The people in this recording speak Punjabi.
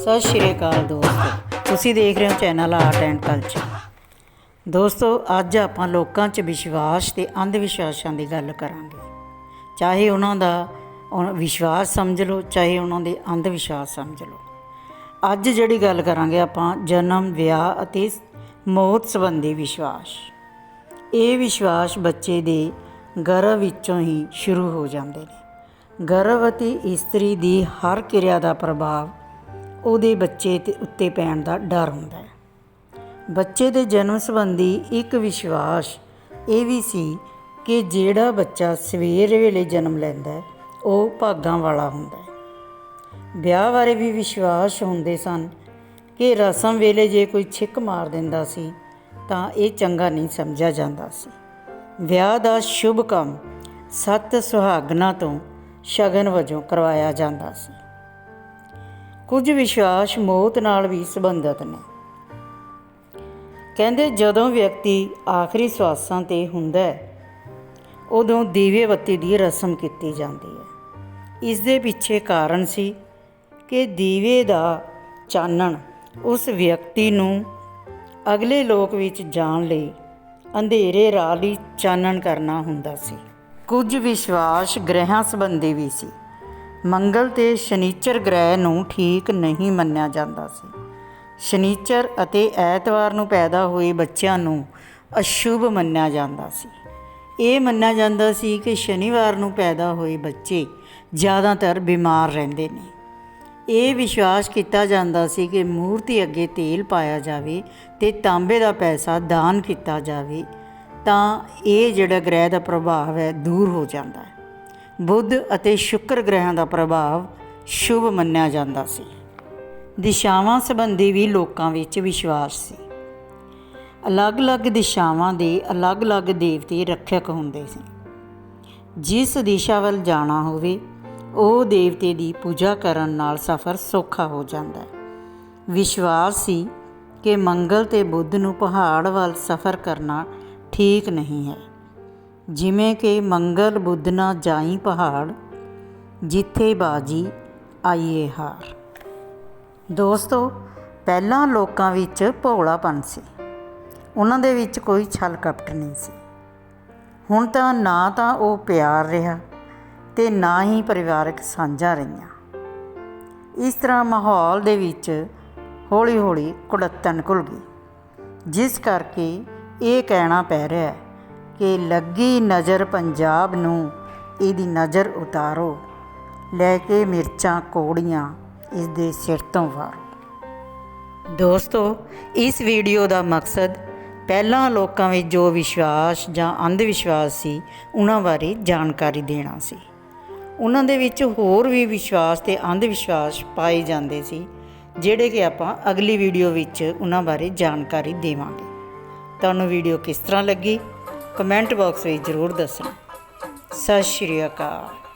ਸਤਿ ਸ਼੍ਰੀ ਅਕਾਲ ਦੋਸਤੋ। ਤੁਸੀਂ ਦੇਖ ਰਹੇ ਹੋ ਚੈਨਲ ਆਰਟ ਐਂਡ ਕਲਚਰ ਦੋਸਤੋ, ਅੱਜ ਆਪਾਂ ਲੋਕਾਂ 'ਚ ਵਿਸ਼ਵਾਸ ਤੇ ਅੰਧ ਵਿਸ਼ਵਾਸਾਂ ਦੀ ਗੱਲ ਕਰਾਂਗੇ। ਚਾਹੇ ਉਹਨਾਂ ਦਾ ਉਹ ਵਿਸ਼ਵਾਸ ਸਮਝ ਲਓ, ਚਾਹੇ ਉਹਨਾਂ ਦੇ ਅੰਧ ਵਿਸ਼ਵਾਸ ਸਮਝ ਲਓ। ਅੱਜ ਜਿਹੜੀ ਗੱਲ ਕਰਾਂਗੇ ਆਪਾਂ, ਜਨਮ, ਵਿਆਹ ਅਤੇ ਮੌਤ ਸੰਬੰਧੀ ਵਿਸ਼ਵਾਸ। ਇਹ ਵਿਸ਼ਵਾਸ ਬੱਚੇ ਦੇ ਗਰਭ ਵਿੱਚੋਂ ਹੀ ਸ਼ੁਰੂ ਹੋ ਜਾਂਦੇ ਨੇ। ਗਰਭਵਤੀ ਇਸਤਰੀ ਦੀ ਹਰ ਕਿਰਿਆ ਦਾ ਪ੍ਰਭਾਵ ਉਹਦੇ ਬੱਚੇ ਤੇ ਉੱਤੇ ਪੈਣ ਦਾ ਡਰ ਹੁੰਦਾ ਹੈ। ਬੱਚੇ ਦੇ ਜਨਮ ਸੰਬੰਧੀ ਇੱਕ ਵਿਸ਼ਵਾਸ ਇਹ ਵੀ ਸੀ ਕਿ ਜਿਹੜਾ ਬੱਚਾ ਸਵੇਰ ਵੇਲੇ ਜਨਮ ਲੈਂਦਾ ਹੈ, ਉਹ ਭਾਗਾਂ ਵਾਲਾ ਹੁੰਦਾ ਹੈ। ਵਿਆਹ ਬਾਰੇ ਵੀ ਵਿਸ਼ਵਾਸ ਹੁੰਦੇ ਸਨ ਕਿ ਰਸਮ ਵੇਲੇ ਜੇ ਕੋਈ ਛਿੱਕ ਮਾਰ ਦਿੰਦਾ ਸੀ ਤਾਂ ਇਹ ਚੰਗਾ ਨਹੀਂ ਸਮਝਿਆ ਜਾਂਦਾ ਸੀ। ਵਿਆਹ ਦਾ ਸ਼ੁਭ ਕੰਮ ਸੱਤ ਸੁਹਾਗਣਾ ਤੋਂ ਸ਼ਗਨ ਵਜੋਂ ਕਰਵਾਇਆ ਜਾਂਦਾ ਸੀ। ਕੁਝ ਵਿਸ਼ਵਾਸ ਮੌਤ ਨਾਲ ਵੀ ਸੰਬੰਧਿਤ ਨੇ। ਕਹਿੰਦੇ, ਜਦੋਂ ਵਿਅਕਤੀ ਆਖਰੀ ਸਵਾਸਾਂ ਤੇ ਹੁੰਦਾ ਹੈ, ਉਦੋਂ ਦੀਵੇ ਬੱਤੀ ਦੀ ਰਸਮ ਕੀਤੀ ਜਾਂਦੀ ਹੈ। ਇਸ ਦੇ ਪਿੱਛੇ ਕਾਰਨ ਸੀ ਕਿ ਦੀਵੇ ਦਾ ਚਾਨਣ ਉਸ ਵਿਅਕਤੀ ਨੂੰ ਅਗਲੇ ਲੋਕ ਵਿੱਚ ਜਾਣ ਲਈ ਅੰਧੇਰੇ ਰਾਹ ਲਈ ਚਾਨਣ ਕਰਨਾ ਹੁੰਦਾ ਸੀ। ਕੁਝ ਵਿਸ਼ਵਾਸ ਗ੍ਰਹਿਾਂ ਸੰਬੰਧੀ ਵੀ ਸੀ। ਮੰਗਲ ਤੇ ਸ਼ਨੀਚਰ ਗ੍ਰਹਿ ਨੂੰ ਠੀਕ ਨਹੀਂ ਮੰਨਿਆ ਜਾਂਦਾ ਸੀ। ਸ਼ਨੀਚਰ ਅਤੇ ਐਤਵਾਰ ਨੂੰ ਪੈਦਾ ਹੋਏ ਬੱਚਿਆਂ ਨੂੰ ਅਸ਼ੁਭ ਮੰਨਿਆ ਜਾਂਦਾ ਸੀ। ਇਹ ਮੰਨਿਆ ਜਾਂਦਾ ਸੀ ਕਿ ਸ਼ਨੀਵਾਰ ਨੂੰ ਪੈਦਾ ਹੋਏ ਬੱਚੇ ਜ਼ਿਆਦਾਤਰ ਬਿਮਾਰ ਰਹਿੰਦੇ ਨੇ। ਇਹ ਵਿਸ਼ਵਾਸ ਕੀਤਾ ਜਾਂਦਾ ਸੀ ਕਿ ਮੂਰਤੀ ਅੱਗੇ ਤੇਲ ਪਾਇਆ ਜਾਵੇ ਤੇ ਤਾਂਬੇ ਦਾ ਪੈਸਾ ਦਾਨ ਕੀਤਾ ਜਾਵੇ ਤਾਂ ਇਹ ਜਿਹੜਾ ਗ੍ਰਹਿ ਦਾ ਪ੍ਰਭਾਵ ਹੈ ਦੂਰ ਹੋ ਜਾਂਦਾ ਹੈ। ਬੁੱਧ ਅਤੇ ਸ਼ੁੱਕਰ ਗ੍ਰਹਿਆਂ ਦਾ ਪ੍ਰਭਾਵ ਸ਼ੁਭ ਮੰਨਿਆ ਜਾਂਦਾ ਸੀ। ਦਿਸ਼ਾਵਾਂ ਸੰਬੰਧੀ ਵੀ ਲੋਕਾਂ ਵਿੱਚ ਵਿਸ਼ਵਾਸ ਸੀ। ਅਲੱਗ-ਅਲੱਗ ਦਿਸ਼ਾਵਾਂ ਦੇ ਅਲੱਗ-ਅਲੱਗ ਦੇਵਤੇ ਰੱਖਿਅਕ ਹੁੰਦੇ ਸੀ। ਜਿਸ ਦਿਸ਼ਾ ਵੱਲ ਜਾਣਾ ਹੋਵੇ, ਉਹ ਦੇਵਤੇ ਦੀ ਪੂਜਾ ਕਰਨ ਨਾਲ ਸਫ਼ਰ ਸੌਖਾ ਹੋ ਜਾਂਦਾ ਹੈ। ਵਿਸ਼ਵਾਸ ਸੀ ਕਿ ਮੰਗਲ ਤੇ ਬੁੱਧ ਨੂੰ ਪਹਾੜ ਵੱਲ ਸਫ਼ਰ ਕਰਨਾ ਠੀਕ ਨਹੀਂ ਹੈ। ਜਿਵੇਂ ਕਿ ਮੰਗਲ ਬੁੱਧ ਨਾ ਜਾਈ ਪਹਾੜ, ਜਿੱਥੇ ਬਾਜੀ ਆਈਏ ਹਾਰ। ਦੋਸਤੋ, ਪਹਿਲਾਂ ਲੋਕਾਂ ਵਿੱਚ ਭੋਲਾਪਨ ਸੀ। ਉਹਨਾਂ ਦੇ ਵਿੱਚ ਕੋਈ ਛਲ ਕਪਟ ਨਹੀਂ ਸੀ। ਹੁਣ ਤਾਂ ਨਾ ਤਾਂ ਉਹ ਪਿਆਰ ਰਿਹਾ ਤੇ ਨਾ ਹੀ ਪਰਿਵਾਰਕ ਸਾਂਝਾਂ ਰਹੀਆਂ। ਇਸ ਤਰ੍ਹਾਂ ਮਾਹੌਲ ਦੇ ਵਿੱਚ ਹੌਲੀ-ਹੌਲੀ ਕੁੜੱਤਣ ਘੁਲ ਗਈ, ਜਿਸ ਕਰਕੇ ਇਹ ਕਹਿਣਾ ਪੈ ਰਿਹਾ ਹੈ ਕਿ ਲੱਗੀ ਨਜ਼ਰ ਪੰਜਾਬ ਨੂੰ, ਇਹਦੀ ਨਜ਼ਰ ਉਤਾਰੋ। ਲੈ ਕੇ ਮਿਰਚਾਂ ਕੋੜੀਆਂ ਇਸ ਦੇ ਸਿਰ ਤੋਂ ਵਾਰੋ। ਦੋਸਤੋ, ਇਸ ਵੀਡੀਓ ਦਾ ਮਕਸਦ ਪਹਿਲਾਂ ਲੋਕਾਂ ਵਿੱਚ ਜੋ ਵਿਸ਼ਵਾਸ ਜਾਂ ਅੰਧ ਵਿਸ਼ਵਾਸ ਸੀ, ਉਹਨਾਂ ਬਾਰੇ ਜਾਣਕਾਰੀ ਦੇਣਾ ਸੀ। ਉਹਨਾਂ ਦੇ ਵਿੱਚ ਹੋਰ ਵੀ ਵਿਸ਼ਵਾਸ ਤੇ ਅੰਧ ਵਿਸ਼ਵਾਸ ਪਾਏ ਜਾਂਦੇ ਸੀ, ਜਿਹੜੇ ਕਿ ਆਪਾਂ ਅਗਲੀ ਵੀਡੀਓ ਵਿੱਚ ਉਹਨਾਂ ਬਾਰੇ ਜਾਣਕਾਰੀ ਦੇਵਾਂਗੇ। ਤੁਹਾਨੂੰ ਵੀਡੀਓ ਕਿਸ ਤਰ੍ਹਾਂ ਲੱਗੀ? ਕਮੈਂਟ ਬਾਕਸ ਵਿੱਚ ਜ਼ਰੂਰ ਦੱਸਣਾ। ਸਤਿ ਸ਼੍ਰੀ ਅਕਾਲ।